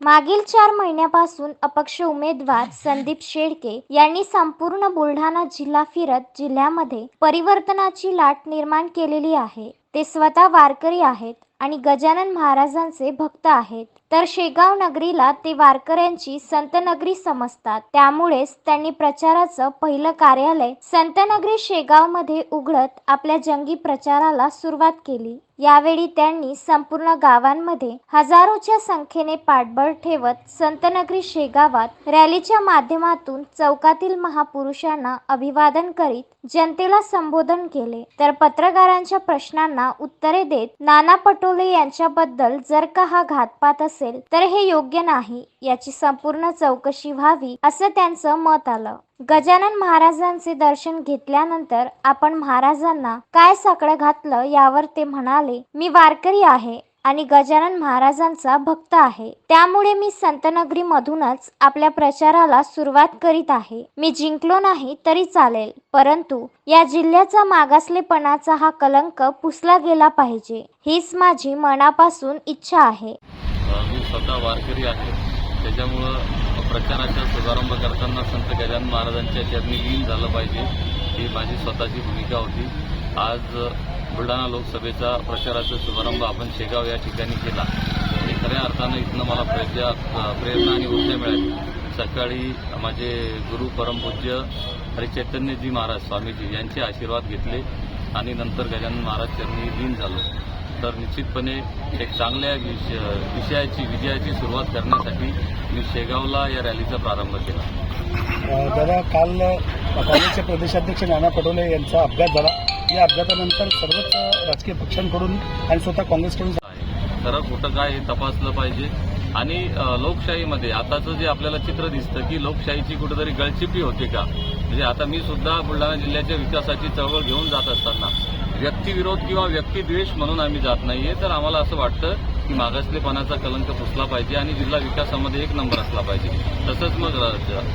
मागील चार महिन्यापासून अपक्ष उमेदवार संदीप शेळके यांनी संपूर्ण बुलढाणा जिल्हा फिरत जिल्ह्यामध्ये परिवर्तनाची लाट निर्माण केलेली आहे. ते स्वतः वारकरी आहेत. आणि गजानन महाराजांचे भक्त आहेत. तर शेगाव नगरीला ते वारकऱ्यांची संतनगरी समजतात. त्यामुळेच त्यांनी प्रचाराचं पहिलं कार्यालय संतनगरी शेगावमध्ये उघडत आपल्या जंगी प्रचाराला सुरुवात केली. यावेळी त्यांनी संपूर्ण गावांमध्ये हजारोच्या संख्येने पाठबळ ठेवत संतनगरी शेगावात रॅलीच्या माध्यमातून चौकातील महापुरुषांना अभिवादन करीत जनतेला संबोधन केले. तर पत्रकारांच्या प्रश्नांना उत्तरे देत नाना पटोले यांच्याबद्दल जर का हा घातपात असेल तर हे योग्य नाही. याची संपूर्ण चौकशी व्हावी असं त्यांचं मत आलं. गजानन महाराजांचे दर्शन घेतल्यानंतर आपण महाराजांना काय साकडं घातलं यावर ते म्हणाले मी वारकरी आहे. आणि गजानन महाराजांचा भक्त आहे. त्यामुळे मी संतनगरी मधूनच आपल्या प्रचाराला सुरुवात करीत आहे. मी जिंकलो नाही तरी चालेल परंतु या जिल्ह्याचा मागासलेपणाचा हा कलंक पुसला गेला पाहिजे हीच माझी मनापासून इच्छा आहे. मी स्वतः वारकरी आहे. त्याच्यामुळं प्रचाराचा शुभारंभ करताना संत गजानन महाराजांच्या चरणी लीन झालं पाहिजे. ही माझी स्वतःची भूमिका होती. आज बुलढाणा लोकसभेचा प्रचाराचा शुभारंभ आपण शेगाव या ठिकाणी केला. आणि खऱ्या अर्थानं इथनं मला प्रेरणा प्रेरणा आणि ऊर्जा मिळाली. सकाळी माझे गुरु परमपूज्य हरिचैतन्यजी महाराज स्वामीजी यांचे आशीर्वाद घेतले आणि नंतर गजानन महाराज त्यांनी लीन झालो. तर निश्चितपणे एक चांगल्या विष विषयाची विजयाची सुरुवात करण्यासाठी मी शेगावला या रॅलीचा प्रारंभ केला. दादा काल काँग्रेसचे प्रदेशाध्यक्ष नाना पटोले यांचा अपघात झाला. या अपघातानंतर सर्वच राजकीय पक्षांकडून आणि स्वतः काँग्रेसकडून खरं खोटं काय हे तपासलं पाहिजे. आणि लोकशाहीमध्ये आताचं जे आपल्याला चित्र दिसतं की लोकशाहीची कुठेतरी गळचिपी होते का? म्हणजे आता मी सुद्धा बुलढाणा जिल्ह्याच्या विकासाची चळवळ घेऊन जात असताना व्यक्तिविरोध किंवा व्यक्तिद्वेष म्हणून आम्ही जात नाहीये. तर आम्हाला असं वाटतं की मागासलेपणाचा कलंक पुसला पाहिजे आणि जिल्हा विकासामध्ये एक नंबर असला पाहिजे. तसंच मग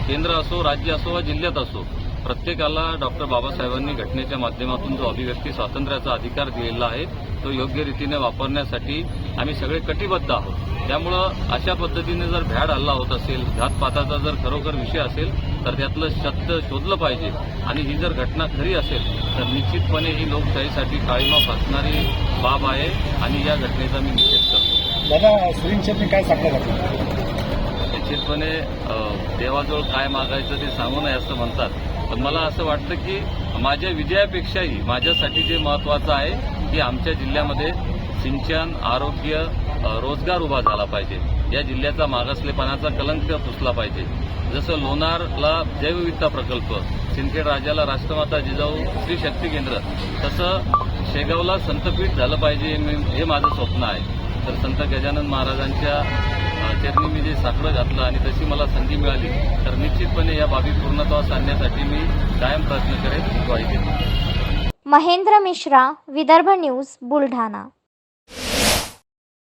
केंद्र असो राज्य असो वा जिल्ह्यात असो प्रत्येकाला डॉक्टर बाबासाहेबांनी घटनेच्या माध्यमातून जो अभिव्यक्ती स्वातंत्र्याचा अधिकार दिलेला आहे तो योग्य रीतीने वापरण्यासाठी आम्ही सगळे कटिबद्ध आहोत. त्यामुळं अशा पद्धतीने जर भ्याड हल्ला होत असेल घातपाताचा जर खरोखर विषय असेल तर त्यातलं सत्य शोधलं पाहिजे. आणि ही जर घटना खरी असेल तर निश्चितपणे ही लोकशाहीसाठी काळीमा फासणारी बाब आहे आणि या घटनेचा मी निषेध करतो. दादा सुरींचरने काय साकडं निश्चितपणे देवाजवळ काय मागायचं ते सांगू नये असं म्हणतात. पण मला असं वाटतं की माझ्या विजयापेक्षाही माझ्यासाठी जे महत्वाचं आहे की आमच्या जिल्ह्यामध्ये सिंचन आरोग्य रोजगार उभा झाला पाहिजे. या जिल्ह्याचा मागासलेपणाचा कलंक पुसला पाहिजे. जसं लोणारला जैवविविधता प्रकल्प सिंदखेड राजाला राष्ट्रमाता जिजाऊ श्री शक्ती केंद्र तसं शेगावला संतपीठ झालं पाहिजे हे मी- हे माझं स्वप्न आहे. तर संत गजानन महाराजांच्या अ, साकडं घातलं आणि तशी मला संधी मिळाली तर निश्चितपणे या बाबी पूर्णत्वास आणण्यासाठी मी कायम प्रयत्न करेन ग्वाही देतो महेंद्र मिश्रा विदर्भ न्यूज बुलढाणा.